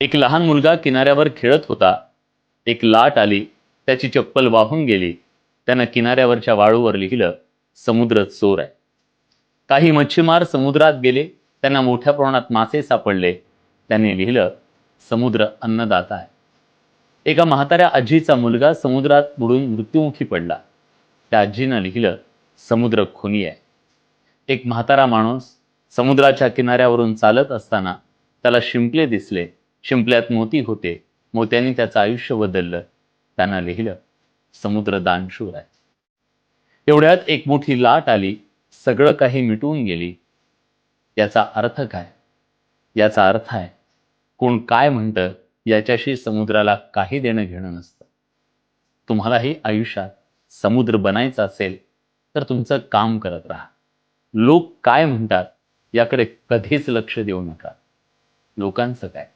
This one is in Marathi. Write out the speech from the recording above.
एक लहान मुलगा किनाऱ्यावर खेळत होता. एक लाट आली त्याची चप्पल वाहून गेली. त्यानं किनाऱ्यावरच्या वाळूवर लिहिलं समुद्र चोर आहे. काही मच्छीमार समुद्रात गेले त्यांना मोठ्या प्रमाणात मासे सापडले. त्यांनी लिहिलं समुद्र अन्नदाता आहे. एका म्हाताऱ्या आजीचा मुलगा समुद्रात बुडून मृत्युमुखी पडला. त्या आजीनं लिहिलं समुद्र खुनी आहे. एक म्हातारा माणूस समुद्राच्या किनाऱ्यावरून चालत असताना त्याला शिंपले दिसले. शिंपल्यात मोती होते. मोत्यांनी त्याचं आयुष्य बदललं. त्यांना लिहिलं समुद्र दानशूर आहे. एवढ्यात एक मोठी लाट आली. सगळं काही मिटून गेली. याचा अर्थ काय? याचा अर्थ आहे कोण काय म्हणतं याच्याशी समुद्राला काही देणं घेणं नसतं. तुम्हालाही आयुष्यात समुद्र बनायचं असेल तर तुमचं काम करत राहा. लोक काय म्हणतात याकडे कधीच लक्ष देऊ नका. लोकांचं काय?